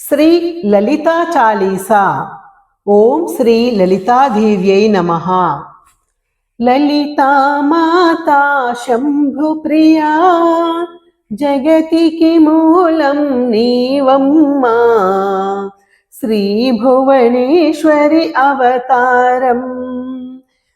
శ్రీ లలితా చాలీసా ఓం శ్రీ లలితాదేవ్యై నమ లలితా మాతా శంభు ప్రియా జగతికి మూలం నీవమ్మా శ్రీ భువనేశ్వరి అవతారం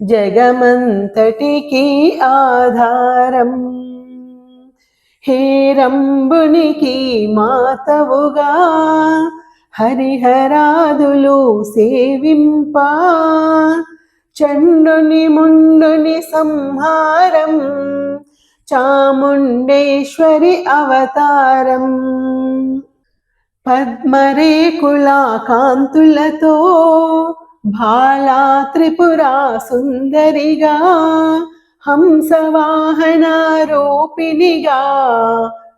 జగమంతటికి ఆధారం హేరంబునికి మాతవుగా హరిహరాదులు సేవింప. చండుని ముండుని సంహారం చాముండేశ్వరి అవతారం. పద్మరేకులా కాంతులతో భాలా త్రిపురా సుందరిగా హంసవాహన రూపిణిగా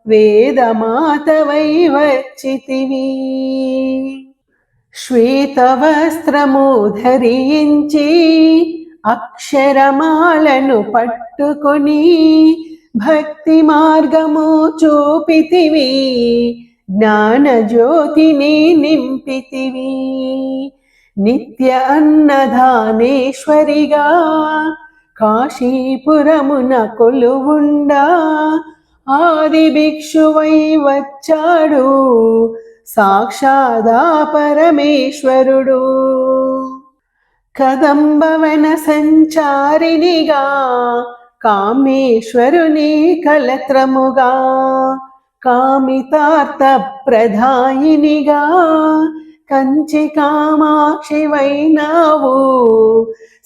వేదమాతవై వచ్చితివి శ్వేతవస్త్రము ధరించి అక్షరమాలను పట్టుకొని భక్తి మార్గము చూపితివి. జ్ఞానజ్యోతిని నింపితివి. నిత్య అన్నదానేశ్వరిగా కాశీపురమున కొలువుండా. ఆది భిక్షువై వచ్చాడు. సాక్షాదా పరమేశ్వరుడు. కదంబవన సంచారినిగా కామేశ్వరుని కలత్రముగా కామితార్థ ప్రధాయినిగా కంచి కామాక్షివైనావు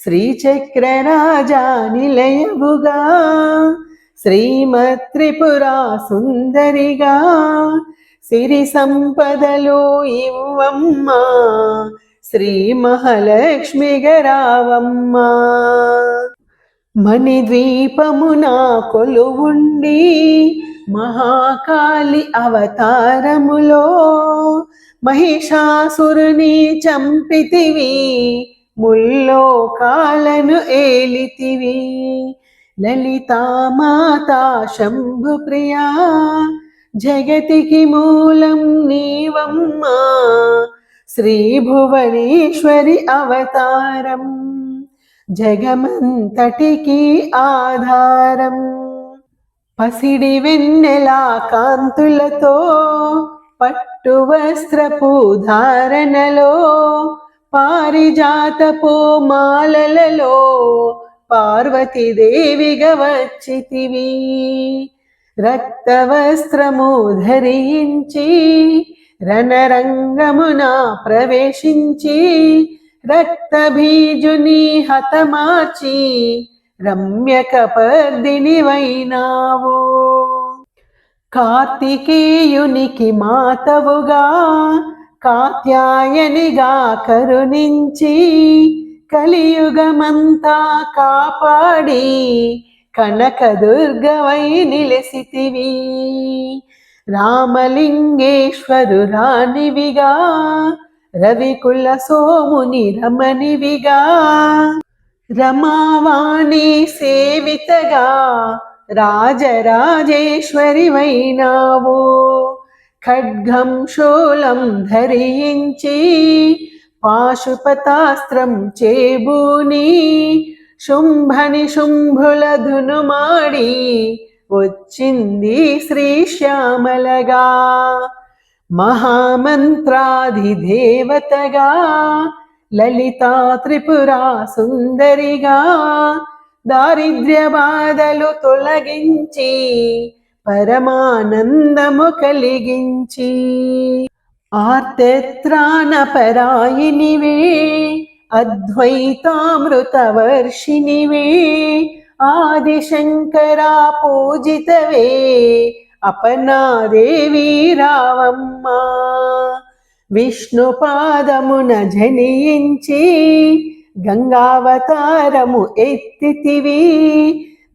శ్రీచక్రరాజా శ్రీమత్ శ్రీమత్రిపురా సుందరిగా సిరి సంపదలు ఇవ్వమ్మా శ్రీ మహాలక్ష్మి గరావమ్మా. మణిద్వీపమున కొలువుండి మహాకాళి అవతారములో మహిషాసురుని చంపితివి ముల్లోకాలను ఏలితివి. లలితామాతా శంభు ప్రియా జగతికి మూలం నీవమ్మా శ్రీ భువనేశ్వరి అవతారం. జగమంతటికి ఆధారం. పసిడి వెన్నెలా కాంతులతో పట్టు వస్త్రపు ధారణలో పారిజాతపు మాలలలో పార్వతీదేవిగా వచ్చితివి. రక్తవస్త్రము ధరించి రణరంగమున ప్రవేశించి రక్తబీజుని హతమాచి రమ్యక పర్దిని వైనావో కార్తికేయునికి మాతవుగా కాత్యాయనిగా కరుణించి కలియుగమంతా కాపాడి కనకదుర్గవై నిలసితివి. రామలింగేశ్వరు రాణివిగా రవికుల సోముని రమణివిగా రమావాణి సేవితగా రాజరాజేశ్వరి వైనావు ఖడ్గం శూలం ధరించి పాశుపతాస్త్రం చేబూని శుంభని శుంభుల ధునుమాడి వచ్చింది శ్రీశ్యామలగా. మహామంత్రాధిదేవతగా లలితా త్రిపురా సుందరిగా దారిద్ర్య బాధలు తొలగించి పరమానందము కలిగించి. ఆర్తెత్రాణపరాయినివే అద్వైతామృతవర్షినివే ఆదిశంకరా పూజితవే అపనాదేవి రావమ్మ. విష్ణు పాదమున జనించి గంగావతారము ఎత్తితివి.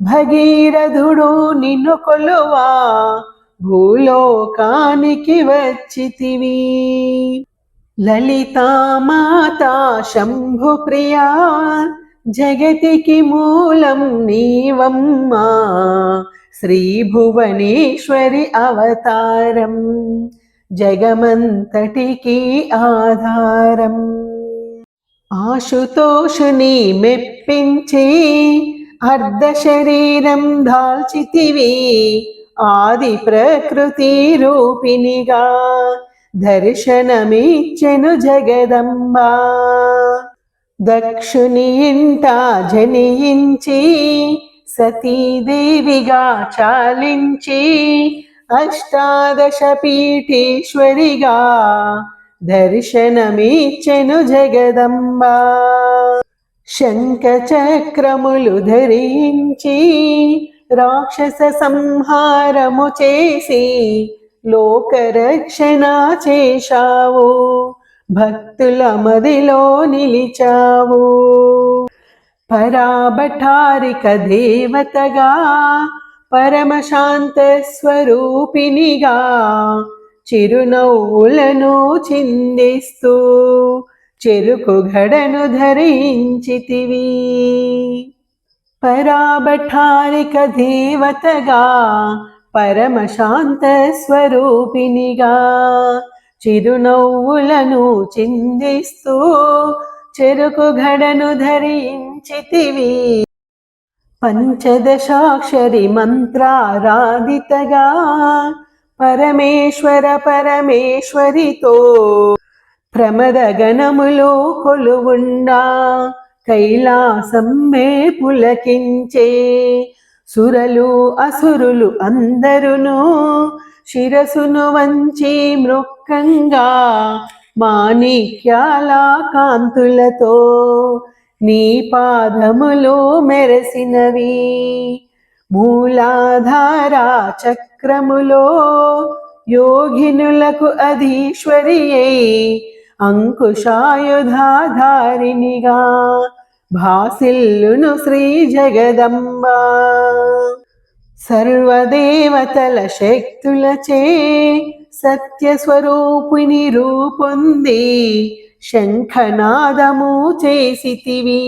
భగీరథుడు నిన్ను కొలువా. భూలోకానికి వచ్చితివి. లలితామాత శంభు ప్రియా జగతికి మూలం నీవమ్మా. శ్రీ భువనేశ్వరి అవతారం జగమంతటికి ఆధారం. ఆశుతోషుని మెప్పించి అర్ధ శరీరం దాల్చితివి ఆది ప్రకృతి రూపిణిగా దర్శనమిచ్చెను జగదంబా. దక్షుని ఇంట జనించి సతీదేవిగా చాలించి అష్టాదశ పీఠేశ్వరిగా దర్శనమీచెను జగదంబ. శంఖ చక్రములు ధరించి రాక్షస సంహారము చేసి లోకరక్షణ చేశావు. భక్తుల మదిలో నిలిచావు. పరాభటారిక దేవతగా పరమశాంత స్వరూపినిగా చిరునవ్వులను చిందిస్తూ చెరుకు గడను ధరించితివి. పరాభటారిక దేవతగా పరమశాంత స్వరూపినిగా చిరునవ్వులను చిందిస్తూ చెరుకు గడను ధరించితివి. పంచదశాక్షరి మంత్రారాధితగా పరమేశ్వర పరమేశ్వరితో ప్రమద గణములో కొలువుండా కైలాసం మే పులకించే సురలు అసురులు అందరును శిరసును వంచి మృక్కంగా మాణిక్యాల కాంతులతో నీ పాదములో మెరసినవి. మూలాధార చక్రములో యోగినులకు అధీశ్వరి అయి అంకుశాయుధాధారినిగా భాసిల్లును శ్రీ జగదంబ. సర్వదేవతల శక్తులచే సత్యస్వరూపిణి రూపొంది శంఖనాదము చేసితివి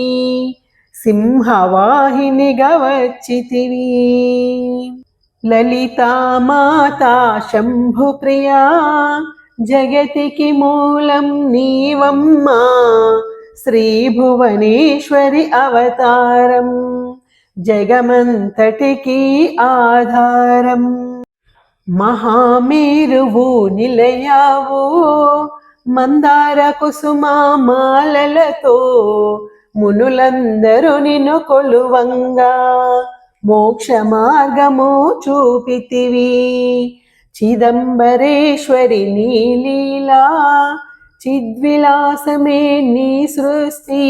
సింహవాహినిగా వచ్చితివి. లలితా మాతా శంభుప్రియా జగతికి మూలం నీవమ్మా శ్రీభువనేశ్వరి అవతారం జగమంతటికి ఆధారం. మహామేరువు నిలయావు మందార కుసుమా మాలలతో మునులందరూ నిన్ను కొలువంగా. మోక్ష మార్గము చూపితివి. చిదంబరేశ్వరి నీ లీలా చిద్విలాసమే నీ సృష్టి.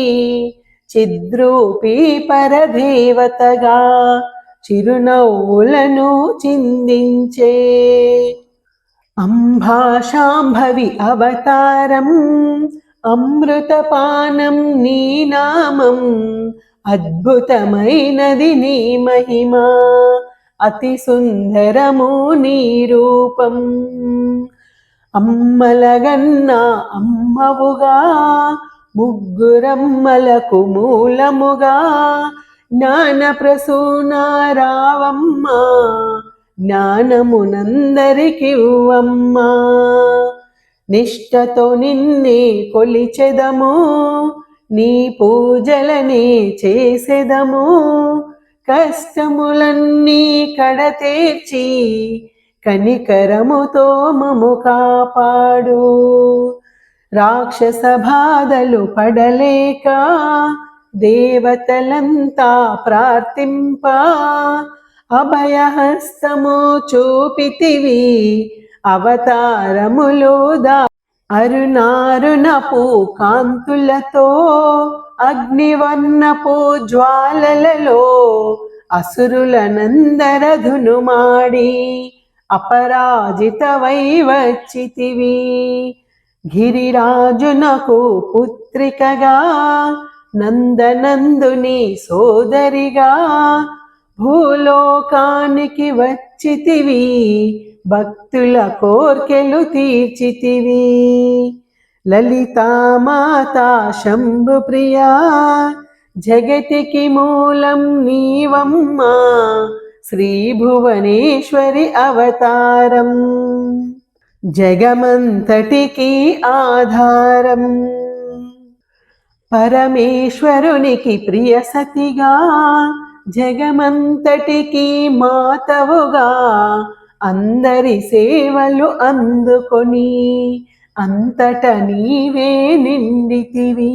చిద్రూపి పరదేవతగా చిరునవ్వులను చిందించే. అంభాషాంభవి అవతారం అమృతపానం నీ నామం. అద్భుతమైనది నీ మహిమ. అతి సుందరము నీ రూపం. అమ్మలగన్న అమ్మవుగా ముగ్గురమ్మలకు మూలముగా జ్ఞాన ప్రసూనారావమ్మ జ్ఞానమునందరికివ్వమ్మ. నిష్టతో నిన్నే కొలిచెదము నీ పూజలనే చేసెదము. కష్టములన్నీ కడతేర్చి కనికరముతో మము కాపాడు. రాక్షస బాధలు పడలేక దేవతలంతా ప్రార్థింప. అభయహస్తము చూపితివి అవతారములో దా అరుణారుణపు కాంతులతో అగ్నివర్ణపు జ్వాలలలో అసురులనందరధును మాడి అపరాజితవై వచ్చితివి. గిరిరాజునకు పుత్రికగా నందనందుని సోదరిగా భూలోకానికి వచ్చితివి. భక్తుల కోర్కెలు తీర్చితివి. లలితామాతా శంభు ప్రియా జగతికి మూలం నీవమ్మా శ్రీ భువనేశ్వరి అవతారం. జగమంతటికి ఆధారం. పరమేశ్వరునికి ప్రియ సతిగా జగమంతటికి మాతవుగా అందరి సేవలు అందుకొని అంతట నీవే నిండితివి.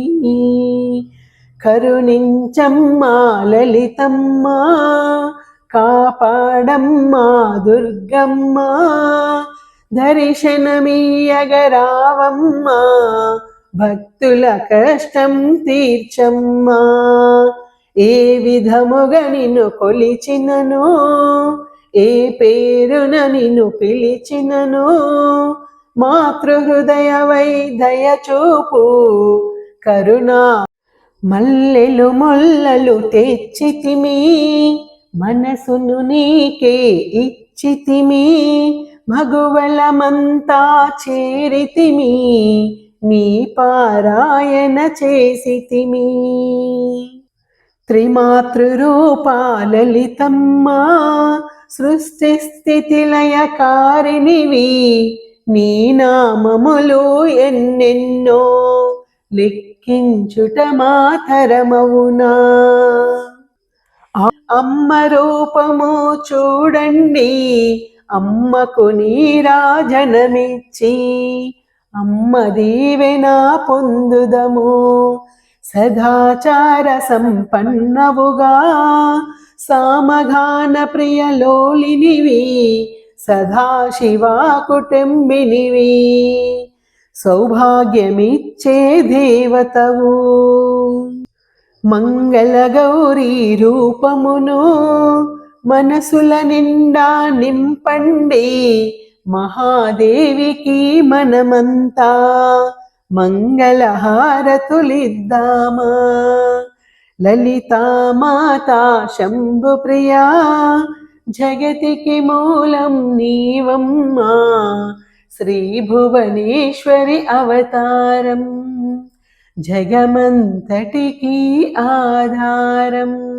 కరుణించమ్మా లలితమ్మా కాపాడమ్మా దుర్గమ్మా దర్శనమీయగరావమ్మా భక్తుల కష్టం తీర్చమ్మా. ఏ విధముగా నిన్ను కొలిచినను ఏ పేరున నిన్ను పిలిచినను? మాతృహృదయవై దయచూపు కరుణా. మల్లెలు మొల్లలు తెచ్చితిమి మనసును నీకే ఇచ్చితిమి మగువలమంతా చేరితిమి నీ పారాయణ చేసితిమి. త్రిమాతృరూపాలలితమ్మా సృష్టి స్థితి లయకారినివి నీ నామములు ఎన్నెన్నో లెక్కించుట మాతరమవునా? అమ్మ రూపము చూడండి అమ్మకు నీరాజనమిచ్చి అమ్మ దీవెన పొందుదము. సదాచార సంపన్నవుగా సామగాన ప్రియలోలినివి సదాశివా కుటుంబినివి సౌభాగ్యమిచ్చే దేవతవు. మంగళ గౌరీ రూపమును మనసుల నిండా నింపండి మహాదేవికి మనమంతా. మంగళహారతులిద్దామా? లలితామాతా శంభు ప్రియా జగతికి మూలం నీవమ్మా శ్రీ భువనేశ్వరి అవతారం జగమంతటికి ఆధారం.